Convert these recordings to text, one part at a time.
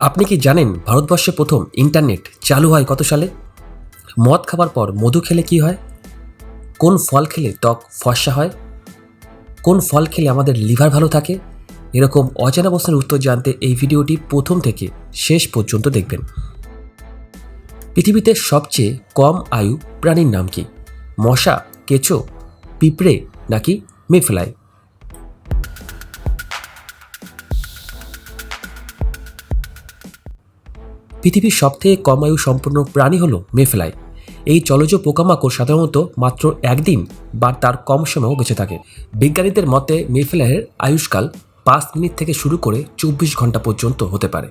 আপনি কি জানেন ভারতবর্ষে প্রথম ইন্টারনেট চালু হয় কত সালে? মদ খাবার পর মধু খেলে কি হয়? কোন ফল খেলে ত্বক ফর্সা হয়? কোন ফল খেলে আমাদের লিভার ভালো থাকে? এরকম অজানা প্রশ্নের উত্তর জানতে এই ভিডিওটি প্রথম থেকে শেষ পর্যন্ত দেখবেন। পৃথিবীতে সবচেয়ে কম আয়ু প্রাণীর নাম কি? মশা, কেঁচো, পিঁপড়ে নাকি মেফলাই পৃথিবীর সবথেকে কম আয়ু সম্পন্ন প্রাণী হলো মেফলাই এই জলজ পোকামাকড় সাধারণত মাত্র একদিন বা তার কম সময়ও বেঁচে থাকে। বিজ্ঞানীদের মতে মেফলাইয়ের আয়ুষ্কাল পাঁচ মিনিট থেকে শুরু করে চব্বিশ ঘণ্টা পর্যন্ত হতে পারে।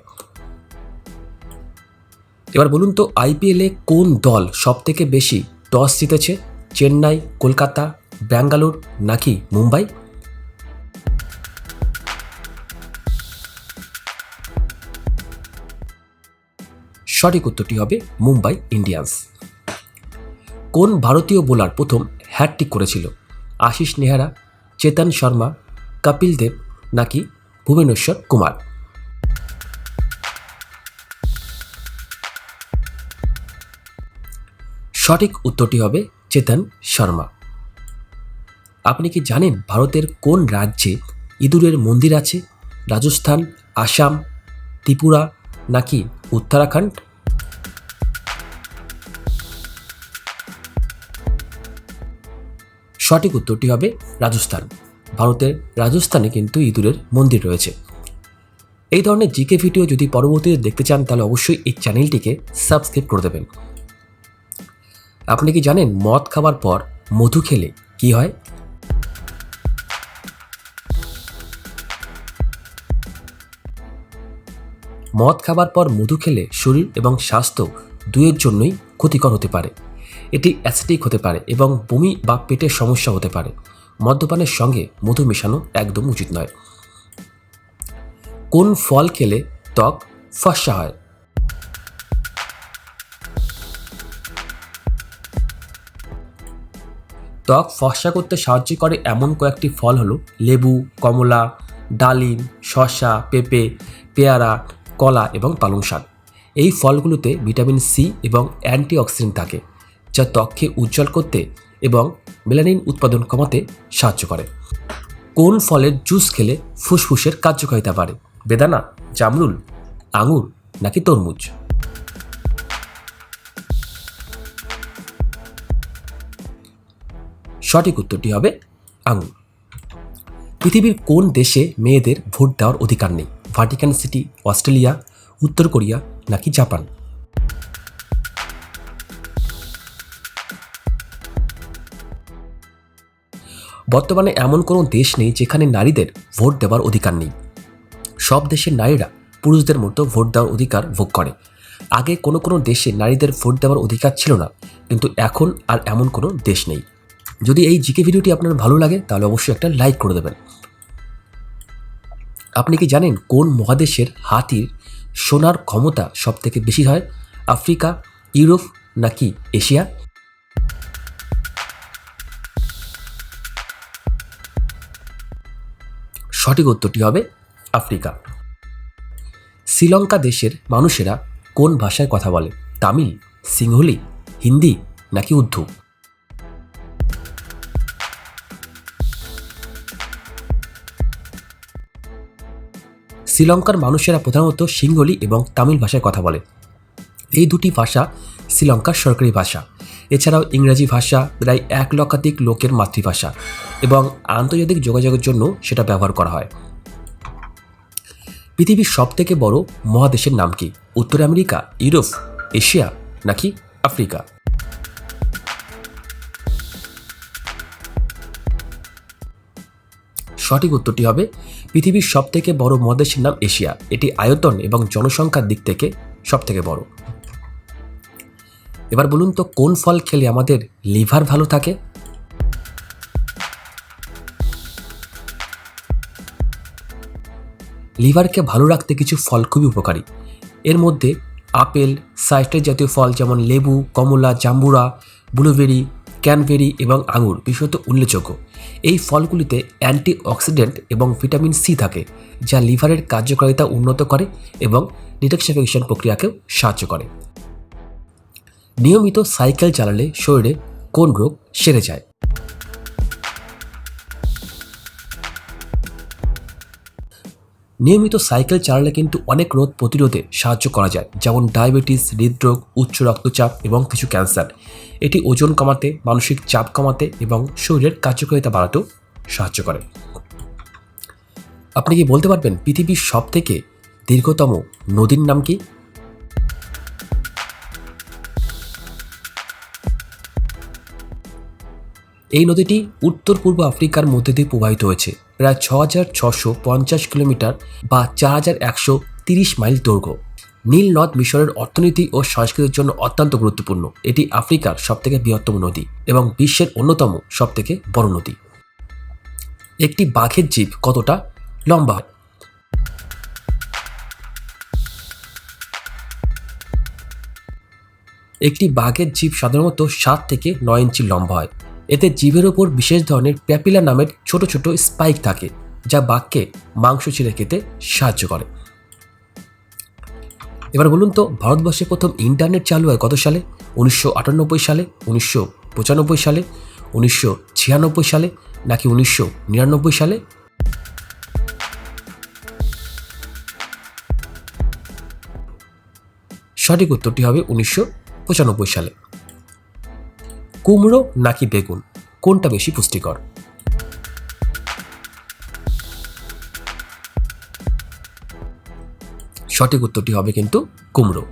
এবার বলুন তো, আইপিএলে কোন দল সবথেকে বেশি টস জিতেছে? চেন্নাই, কলকাতা, ব্যাঙ্গালোর নাকি মুম্বাই? সঠিক উত্তরটি হবে মুম্বাই ইন্ডিয়ান্স। কোন ভারতীয় বোলার প্রথম হ্যাটট্রিক করেছিল? আশিস নেহারা, চেতন শর্মা, কপিল দেব নাকি ভুবনেশ্বর কুমার? সঠিক উত্তরটি হবে চেতন শর্মা। আপনি কি জানেন ভারতের কোন রাজ্যে ইঁদুরের মন্দির আছে? রাজস্থান, আসাম, ত্রিপুরা নাকি উত্তরাখণ্ড? সঠিক উত্তরটি হবে রাজস্থান। ভারতের রাজস্থানে কিন্তু ইঁদুরের মন্দির রয়েছে। এই ধরনের জিকে ভিডিও যদি পরবর্তীতে দেখতে চান, তাহলে অবশ্যই এই চ্যানেলটিকে সাবস্ক্রাইব করে দেবেন। আপনি কি জানেন মদ খাবার পর মধু খেলে কি হয়? মদ খাবার পর মধু খেলে শরীর এবং স্বাস্থ্য দুয়ের জন্যই ক্ষতিকর হতে পারে। এটি অ্যাসিডিক হতে পারে এবং বমি বা পেটের সমস্যা হতে পারে। মদ্যপানের সঙ্গে মধু মেশানো একদম উচিত নয়। কোন ফল খেলে ত্বক ফর্সা হয়? ত্বক ফর্সা করতে সাহায্য করে এমন কয়েকটি ফল হলো লেবু, কমলা, ডালিম, শসা, পেঁপে, পেয়ারা, কলা এবং পালং শাক। এই ফলগুলোতে ভিটামিন সি এবং অ্যান্টিঅক্সিডেন্ট থাকে। যা ত্বককে উজ্জ্বল করতে এবং মেলানিন উৎপাদন কমাতে সাহায্য করে। কোন ফলের জুস খেলে ফুসফুসের কার্যকারিতা বাড়ে? বেদানা, জামরুল, আঙুর নাকি তরমুজ? সঠিক উত্তরটি হবে আঙুর। পৃথিবীর কোন দেশে মেয়েদের ভোট দেওয়ার অধিকার নেই? ভাটিকান সিটি, অস্ট্রেলিয়া, উত্তর কোরিয়া নাকি জাপান? বর্তমানে এমন কোনো দেশ নেই যেখানে নারীদের ভোট দেওয়ার অধিকার নেই। সব দেশের নারীরা পুরুষদের মতো ভোট দেওয়ার অধিকার ভোগ করে। আগে কোনো কোনো দেশে নারীদের ভোট দেওয়ার অধিকার ছিল না, কিন্তু এখন আর এমন কোনো দেশ নেই। যদি এই জিকে ভিডিওটি আপনার ভালো লাগে, তাহলে অবশ্যই একটা লাইক করে দেবেন। আপনি কি জানেন কোন মহাদেশের হাতির সোনার ক্ষমতা সব থেকে বেশি হয়? আফ্রিকা, ইউরোপ নাকি এশিয়া? সঠিক উত্তরটি হবে আফ্রিকা। শ্রীলঙ্কা দেশের মানুষেরা কোন ভাষায় কথা বলে? তামিল সিংহলি হিন্দি নাকি উর্দু? শ্রীলঙ্কার মানুষেরা প্রধানত সিংহলি এবং তামিল ভাষায় কথা বলে। এই দুটি ভাষা শ্রীলঙ্কার সরকারি ভাষা। এছাড়াও ইংরাজি ভাষা প্রায় এক লক্ষাধিক লোকের মাতৃভাষা এবং আন্তর্জাতিক যোগাযোগের জন্য সেটা ব্যবহার করা হয়। পৃথিবীর সবথেকে বড় মহাদেশের নাম কি? উত্তর আমেরিকা, ইউরোপ, এশিয়া নাকি আফ্রিকা? সঠিক উত্তরটি হবে পৃথিবীর সবথেকে বড় মহাদেশের নাম এশিয়া। এটি আয়তন এবং জনসংখ্যার দিক থেকে সবথেকে বড়। এবার বলুন তো, কোন ফল খেলে আমাদের লিভার ভালো থাকে? লিভারকে ভালো রাখতে কিছু ফল খুবই উপকারী। এর মধ্যে আপেল সাইট্রাস জাতীয় ফল যেমন লেবু, কমলা, জাম্বুরা, ব্লুবেরি, ক্যানবেরি এবং আঙুর বিশেষত উল্লেখযোগ্য। এই ফলগুলিতে অ্যান্টি অক্সিডেন্ট এবং ভিটামিন সি থাকে, যা লিভারের কার্যকারিতা উন্নত করে এবং ডিটক্সিফিকেশন প্রক্রিয়াকেও সাহায্য করে। নিয়মিত সাইকেল চালালে শরীরে কোন রোগ সেরে যায়? নিয়মিত সাইকেল চালালে কিন্তু অনেক রোগ প্রতিরোধে সাহায্য করা যায়, যেমন ডায়াবেটিস, হৃদরোগ, উচ্চ রক্তচাপ এবং কিছু ক্যান্সার। এটি ওজন কমাতে, মানসিক চাপ কমাতে এবং শরীরের কার্যকারিতা বাড়াতেও সাহায্য করে। আপনি কি বলতে পারবেন পৃথিবীর সবথেকে দীর্ঘতম নদীর নাম কি? এই নদীটি উত্তর পূর্ব আফ্রিকার মধ্যে দিয়ে প্রবাহিত হয়েছে। প্রায় ছ হাজার ছশো পঞ্চাশ কিলোমিটার বা চার হাজার একশো তিরিশ মাইল দৈর্ঘ্য। নীল নদ মিশরের অর্থনীতি ও সংস্কৃতির জন্য অত্যন্ত গুরুত্বপূর্ণ। এটি আফ্রিকার সবথেকে বৃহত্তম নদী এবং বিশ্বের অন্যতম সবথেকে বড় নদী। একটি বাঘের জীব কতটা লম্বা? হয় একটি বাঘের জীব সাধারণত সাত থেকে নয় ইঞ্চি লম্বা হয়। এতে জীবের ওপর বিশেষ ধরনের প্যাপিলা নামের ছোট ছোট স্পাইক থাকে, যা বাঘকে মাংস ছিঁড়ে খেতে সাহায্য করে। এবার বলুন তো, ভারতবর্ষে প্রথম ইন্টারনেট চালু হয় কত সালে? উনিশশো আটানব্বই সালে, উনিশশো পঁচানব্বই সালে, উনিশশো ছিয়ানব্বই সালে, নাকি উনিশশো নিরানব্বই সালে? সঠিক উত্তরটি হবে উনিশশো পঁচানব্বই সালে। কুমড়ো নাকি বেগুন? কোনটা বেশি পুষ্টিকর? সঠিক উত্তরটি হবে কিন্তু কুমড়ো।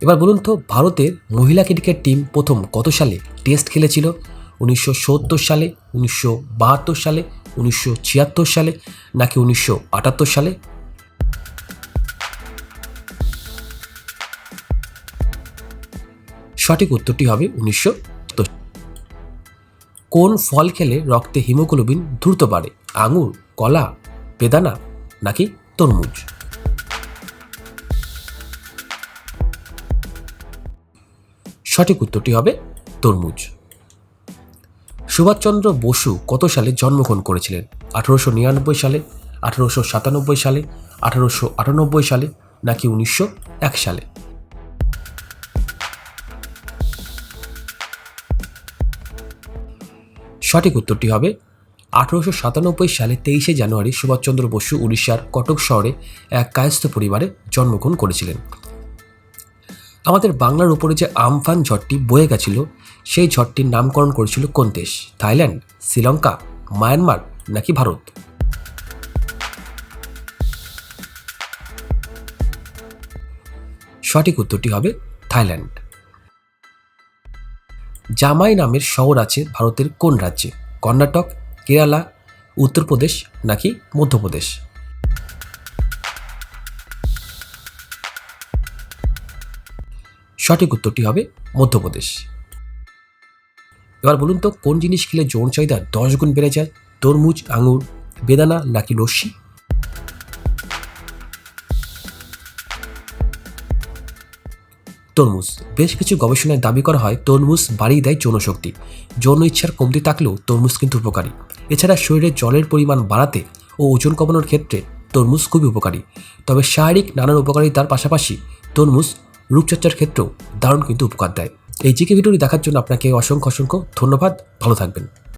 এবার বলুন তো, ভারতের মহিলা ক্রিকেট টিম প্রথম কত সালে টেস্ট খেলেছিল? উনিশশো সত্তর সালে, উনিশশো বাহাত্তর সালে, উনিশশো ছিয়াত্তর সালে, নাকি উনিশশো আটাত্তর সালে? সঠিক উত্তরটি হবে উনিশশো কোন ফল খেলে রক্তে হিমোগ্লোবিন দ্রুত বাড়ে? আঙুর, কলা, বেদানা নাকি তরমুজ? সঠিক উত্তরটি হবে তরমুজ। সুভাষচন্দ্র বসু কত সালে জন্মগ্রহণ করেছিলেন? আঠারোশো নিরানব্বই সালে, আঠারোশো সাতানব্বই সালে, আঠারোশো আটানব্বই সালে নাকি উনিশশো এক সালে? সঠিক উত্তরটি হবে আঠারোশো সাতানব্বই সালে তেইশে জানুয়ারি সুভাষচন্দ্র বসু উড়িষ্যার কটক শহরে এক কায়স্থ পরিবারে জন্মগ্রহণ করেছিলেন। আমাদের বাংলার উপরে যে আমফান ঝড়টি বয়ে গেছিল, সেই ঝড়টির নামকরণ করেছিল কোন দেশ থাইল্যান্ড, শ্রীলঙ্কা, মায়ানমার নাকি ভারত? সঠিক উত্তরটি হবে থাইল্যান্ড। জামাই নামের শহর আছে ভারতের কোন রাজ্যে? কর্ণাটক, কেরালা, উত্তরপ্রদেশ নাকি মধ্যপ্রদেশ? সঠিক উত্তরটি হবে মধ্যপ্রদেশ। এবার বলুন তো, কোন জিনিস খেলে যৌন চাহিদা দশ গুণ বেড়ে যায়? তরমুজ, আঙুর, বেদানা নাকি লস্যি? তরমুজ। বেশ কিছু গবেষণায় দাবি করা হয়, তরমুজ বাড়িয়ে দেয় যৌনশক্তি। যৌন ইচ্ছার কমতি থাকলেও তরমুজ কিন্তু উপকারী। এছাড়া শরীরে জলের পরিমাণ বাড়াতে ও ওজন কমানোর ক্ষেত্রে তরমুজ খুবই উপকারী। তবে শারীরিক নানান উপকারিতার পাশাপাশি তরমুজ রূপচর্চার ক্ষেত্রেও দারুণ কিন্তু উপকার দেয়। এই জিকে ভিডিওটি দেখার জন্য আপনাকে অসংখ্য অসংখ্য ধন্যবাদ। ভালো থাকবেন।